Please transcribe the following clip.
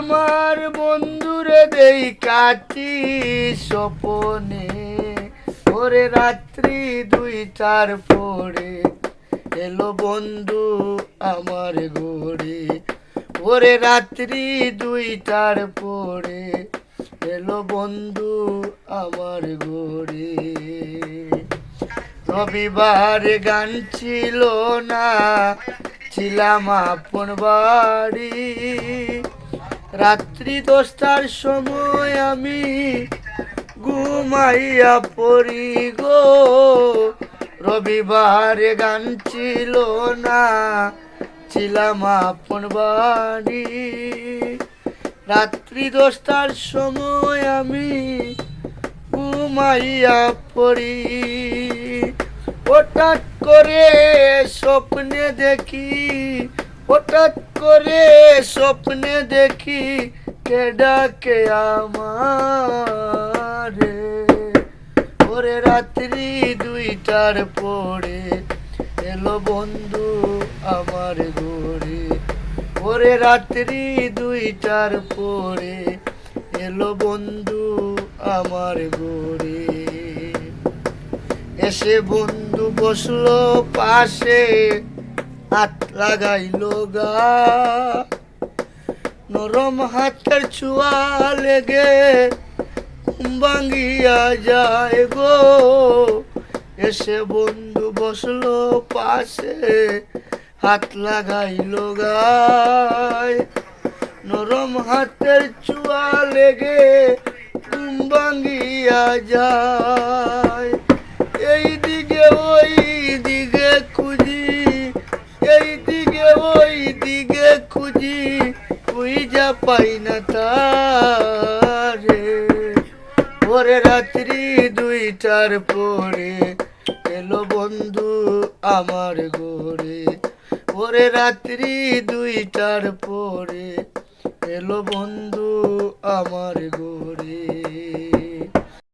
আমার বন্ধুরে দেই কাটি স্বপনে। ওরে রাত্রি দুই চার পরে এলো বন্ধু আমার গড়ে ওরে রাত্রি দুই চার পরে এলো বন্ধু আমার গড়ে রবিবার গান ছিল না, ছিলাম আপন বাড়ি। রাত্রি দশটার সময় আমি ঘুমাইয়া পড়ি গো। রবিবার গান ছিল না, ছিলাম আপন বাড়ি রাত্রি দশটার সময় আমি ঘুমাইয়া পড়ি। হঠাৎ করে স্বপ্নে দেখি হঠাৎ করে স্বপ্নে দেখি কে ডাকে আমারে। ওরে রাত্রি দুইটার পরে এলো বন্ধু আমার ঘরে। ওরে রাত্রি দুইটার পরে এলো বন্ধু আমার ঘরে। এসে বন্ধু বসল পাশে, হাত লাগাইলো গা নরম হাতের ছোঁয়া লেগে ঘুম ভাঙ্গিয়া যায় গো। এসে বন্ধু বসল পাশে, হাত লাগাইলো গায় নরম হাতের চুয়া লেগে ঘুম ভাঙ্গিয়া যায়। খুঁজি যা পাই না তারে পরে রাত্রি দুইটার পরে এলো বন্ধু আমার ঘরে। পরে রাত্রি দুইটার পরে এলো বন্ধু আমার গোরে